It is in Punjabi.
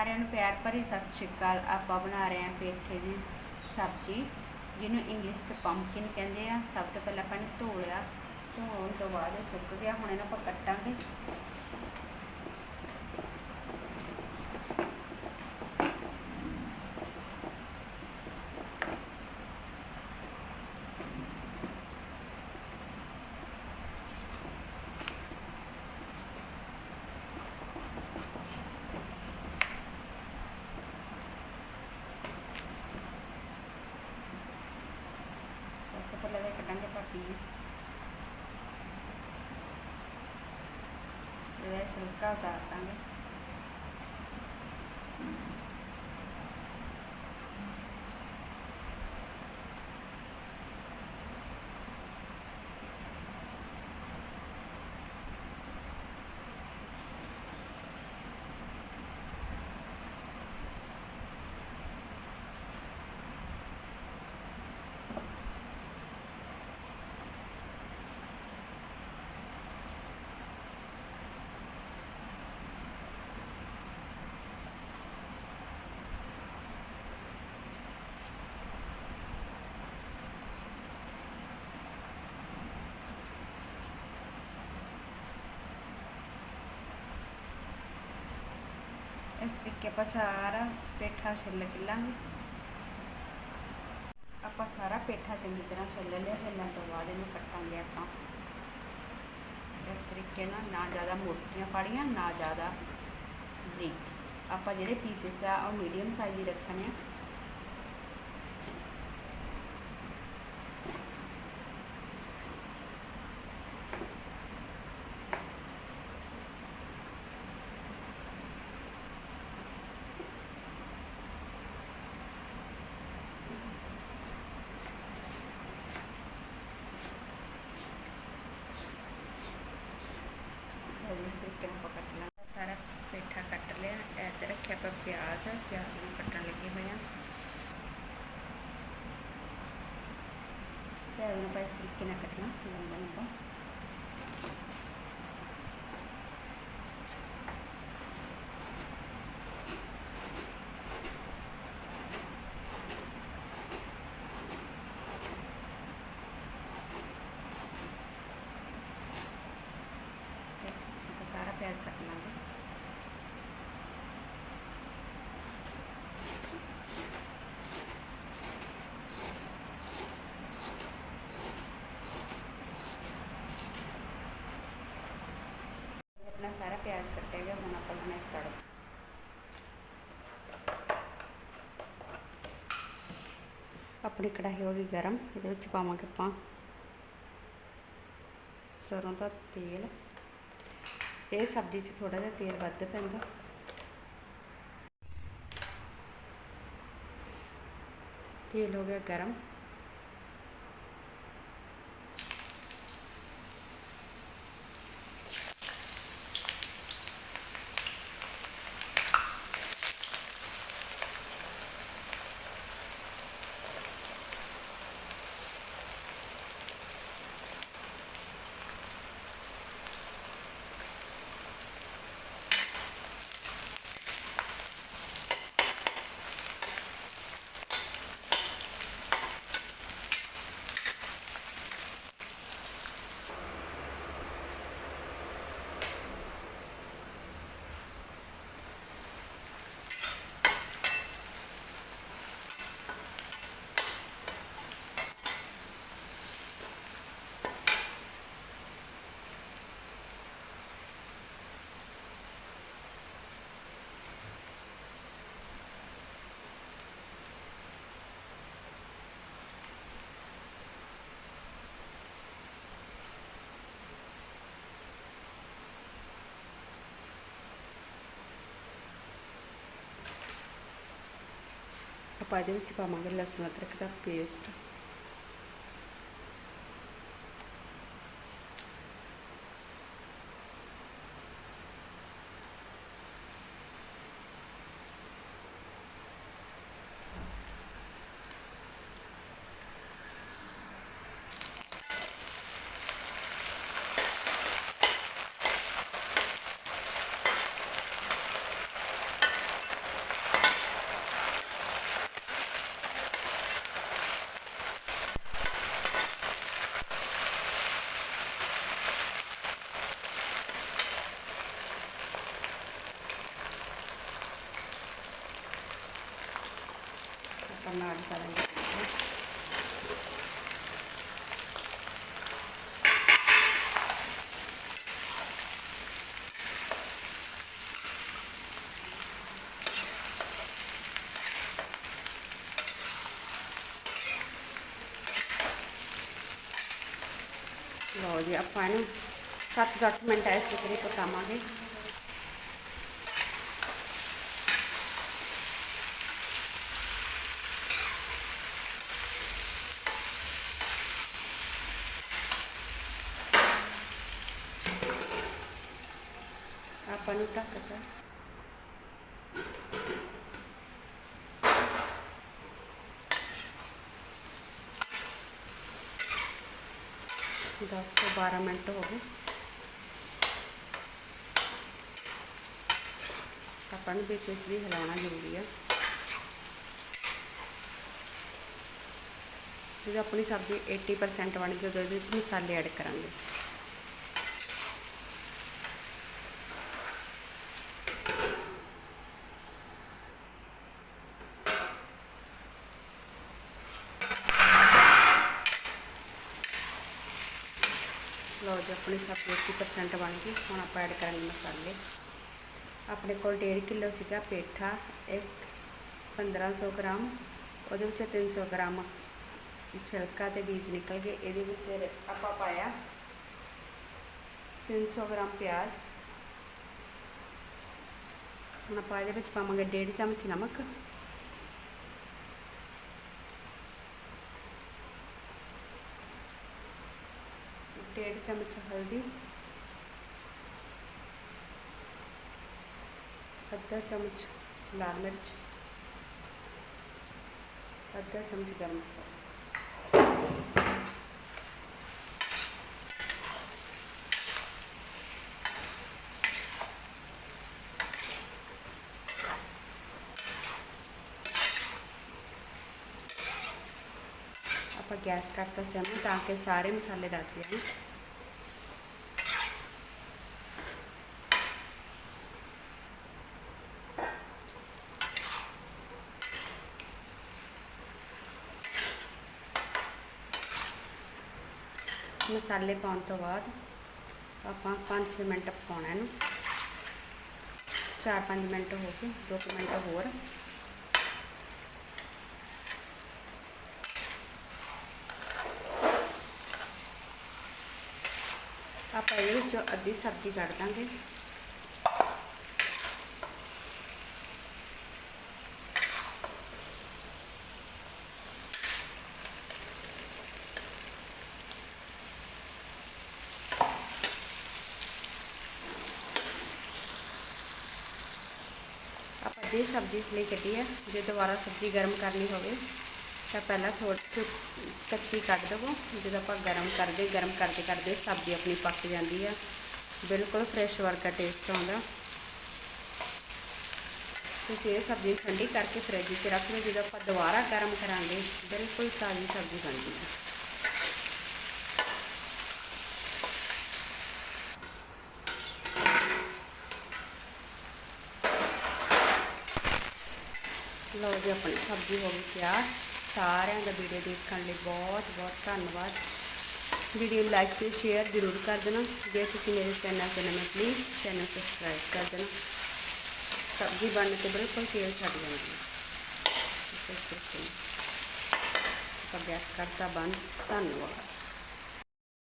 ਸਾਰਿਆਂ ਨੂੰ ਪਿਆਰ ਭਰੀ ਸਤਿ ਸ਼੍ਰੀ ਅਕਾਲ। ਆਪਾਂ ਬਣਾ ਰਹੇ ਹਾਂ ਪੇਠੇ ਦੀ ਸਬਜ਼ੀ, ਜਿਹਨੂੰ ਇੰਗਲਿਸ਼ 'ਚ ਪੰਪਕਿਨ ਕਹਿੰਦੇ ਆ। ਸਭ ਤੋਂ ਪਹਿਲਾਂ ਆਪਾਂ ਨੇ ਧੋ ਲਿਆ। ਧੋਣ ਤੋਂ ਬਾਅਦ ਇਹ ਸੁੱਕ ਗਿਆ। ਹੁਣ ਇਹਨੂੰ ਆਪਾਂ ਕੱਟਾਂਗੇ ਸਭ ਤੋਂ ਪਹਿਲਾਂ ਇਹ ਕੱਟਾਂਗੇ ਆਪਾਂ ਪੀਸ ਇਹਦਾ ਛਿਲਕਾ ਉਤਾਰ ਇਸ ਤਰੀਕੇ ਆਪਾਂ ਸਾਰਾ ਪੇਠਾ ਛਿੱਲ ਕੇ ਲਾਂਗੇ ਆਪਾਂ ਸਾਰਾ ਪੇਠਾ ਚੰਗੀ ਤਰ੍ਹਾਂ ਛਿੱਲ ਲਿਆ ਛਿੱਲਣ ਤੋਂ ਬਾਅਦ ਇਹਨੂੰ ਕੱਟਾਂਗੇ ਆਪਾਂ ਇਸ ਤਰੀਕੇ ਨਾਲ ਨਾ ਜ਼ਿਆਦਾ ਮੋਟੀਆਂ ਪਾੜੀਆਂ ਨਾ ਜ਼ਿਆਦਾ ਬਰੀਕ ਆਪਾਂ ਜਿਹੜੇ ਪੀਸਸ ਆ ਉਹ ਮੀਡੀਅਮ ਸਾਈਜ਼ ਹੀ ਰੱਖਣੇ ਆ ਆਪਾਂ ਪਿਆਜ਼ ਪਿਆਜ਼ ਨੂੰ ਕੱਟਣ ਲੱਗੇ ਹੋਏ ਆ ਪਿਆਜ਼ ਨੂੰ ਆਪਾਂ ਇਸ ਤਰੀਕੇ ਨਾਲ ਕੱਟਣਾ ਲੰਬਾ ਲੰਬਾ ਇਸ ਤਰੀਕੇ ਨਾਲ ਸਾਰਾ ਪਿਆਜ਼ ਕੱਟ ਲਾਂਗੇ ਆਪਣਾ ਸਾਰਾ ਪਿਆਜ਼ ਕੱਟਿਆ ਗਿਆ ਹੁਣ ਆਪਾਂ ਲਾਉਣਾ ਇੱਕ ਤੜਕਾ ਆਪਣੀ ਕੜਾਹੀ ਹੋ ਗਈ ਗਰਮ, ਇਹਦੇ ਵਿੱਚ ਪਾਵਾਂਗੇ ਆਪਾਂ ਸਰੋਂ ਦਾ ਤੇਲ। ਇਹ ਸਬਜ਼ੀ 'ਚ ਥੋੜਾ ਜਿਹਾ ਤੇਲ ਵੱਧ ਪੈਂਦਾ। ਤੇਲ ਹੋ ਗਿਆ ਗਰਮ। ਆਪਾਂ ਇਹਦੇ ਵਿੱਚ ਪਾਵਾਂਗੇ ਲਸਣ ਅਦਰਕ ਦਾ ਪੇਸਟ ਆਪਾਂ ਨਾਲ ਕਰਾਂਗੇ ਲਓ ਜੀ ਆਪਾਂ ਇਹਨੂੰ 7-8 ਮਿੰਟ ਇਸ ਤਰੀਕੇ ਪਕਾਵਾਂਗੇ ਆਪਾਂ ਨੂੰ ਢੱਕਦਾ ਦਸ ਤੋਂ 12 ਮਿੰਟ ਹੋ ਗਏ। ਆਪਾਂ ਨੂੰ ਵਿੱਚ ਵੀ ਹਿਲਾਉਣਾ ਜ਼ਰੂਰੀ ਆ। ਜਦੋਂ ਆਪਣੀ ਸਬਜ਼ੀ 80% ਬਣ ਗਈ, ਉਦੋਂ ਇਹਦੇ ਵਿੱਚ ਮਸਾਲੇ ਐਡ ਕਰਾਂਗੇ। ਲਓ ਜੀ, ਆਪਣੀ ਸਬਜ਼ੀ 80% ਬਣ ਗਈ। ਹੁਣ ਆਪਾਂ ਐਡ ਕਰਾਂਗੇ। ਮਸਾਲੇ ਆਪਣੇ ਕੋਲ 1.5 ਕਿਲੋ ਸੀਗਾ ਪੇਠਾ, ਇੱਕ 1500 ਗ੍ਰਾਮ, ਉਹਦੇ ਵਿੱਚ 300 ਗ੍ਰਾਮ ਛਿਲਕਾ ਤੇ ਬੀਜ ਨਿਕਲ ਗਏ। ਇਹਦੇ ਵਿੱਚ ਆਪਾਂ ਪਾਇਆ 300 ਗ੍ਰਾਮ ਪਿਆਜ਼। ਹੁਣ ਆਪਾਂ ਇਹਦੇ ਵਿੱਚ ਪਾਵਾਂਗੇ 1.5 ਚਮਚ ਨਮਕ। ಎರಡು ಚಮಚ ಹಳದಿ અડધા ચમચ લાલ મિર્ચ અડધા ચમચ ગરમ મસાલો ਆਪਾਂ ਗੈਸ ਕਰਤਾ ਸਿਮ ਤਾਂ ਕਿ ਸਾਰੇ ਮਸਾਲੇ ਰਚ ਜਾਣ। ਮਸਾਲੇ ਪਾਉਣ ਤੋਂ ਬਾਅਦ ਆਪਾਂ 5-6 ਮਿੰਟ ਪਕਾਉਣਾ ਇਹਨੂੰ। 4-5 ਮਿੰਟ ਹੋ ਗਏ 2 ਮਿੰਟ ਹੋਰ ਆਪਾਂ ਇਹਦੇ ਵਿੱਚੋਂ ਅੱਧੀ ਸਬਜ਼ੀ ਕੱਢ ਦਾਂਗੇ ਆਪਾਂ ਅੱਧੀ ਸਬਜ਼ੀ ਇਸ ਲਈ ਕੱਢੀ ਹੈ ਜੇ ਦੁਬਾਰਾ ਸਬਜ਼ੀ ਗਰਮ ਕਰਨੀ ਹੋਵੇ ਤਾਂ ਪਹਿਲਾਂ ਥੋੜੀ ਕੱਚੀ ਕੱਢ ਦੇਵੋ। ਜਦੋਂ ਆਪਾਂ ਗਰਮ ਕਰਦੇ ਗਰਮ ਕਰਦੇ ਕਰਦੇ ਸਬਜ਼ੀ ਆਪਣੀ ਪੱਕ ਜਾਂਦੀ ਆ। ਬਿਲਕੁਲ ਫਰੈਸ਼ ਵਰਗਾ ਟੇਸਟ ਆਉਂਦਾ। ਤੁਸੀਂ ਇਹ ਸਬਜ਼ੀ ਠੰਡੀ ਕਰਕੇ ਫਰਿੱਜ 'ਚ ਰੱਖ ਲਓ। ਜਦੋਂ ਆਪਾਂ ਦੁਬਾਰਾ ਗਰਮ ਕਰਾਂਗੇ, ਬਿਲਕੁਲ ਤਾਜ਼ੀ ਸਬਜ਼ੀ ਬਣਦੀ ਹੈ ਲਓ ਜੀ, ਆਪਣੀ ਸਬਜ਼ੀ ਹੋ ਗਈ ਤਿਆਰ। ਸਾਰਿਆਂ ਦਾ ਵੀਡੀਓ ਦੇਖਣ ਲਈ ਬਹੁਤ ਬਹੁਤ ਧੰਨਵਾਦ। ਵੀਡੀਓ ਲਾਈਕ ਤੇ ਸ਼ੇਅਰ ਜ਼ਰੂਰ ਕਰ ਦੇਣਾ। ਜੇ ਤੁਸੀਂ ਮੇਰੇ ਚੈਨਲ ਤੇ ਨਵੇਂ ਪਲੀਜ਼ ਚੈਨਲ ਸਬਸਕ੍ਰਾਈਬ ਕਰ ਦੇਣਾ। ਸਬਜ਼ੀ ਬਣਨ ਤੇ ਬਿਲਕੁਲ ਤੇਲ ਛੱਡ ਜਾਂਦੀ ਹੈ। ਇਸ ਤਰੀਕੇ ਨਾਲ ਆਪਾਂ ਗੈਸ ਕਰਤਾ ਬੰਦ। ਧੰਨਵਾਦ।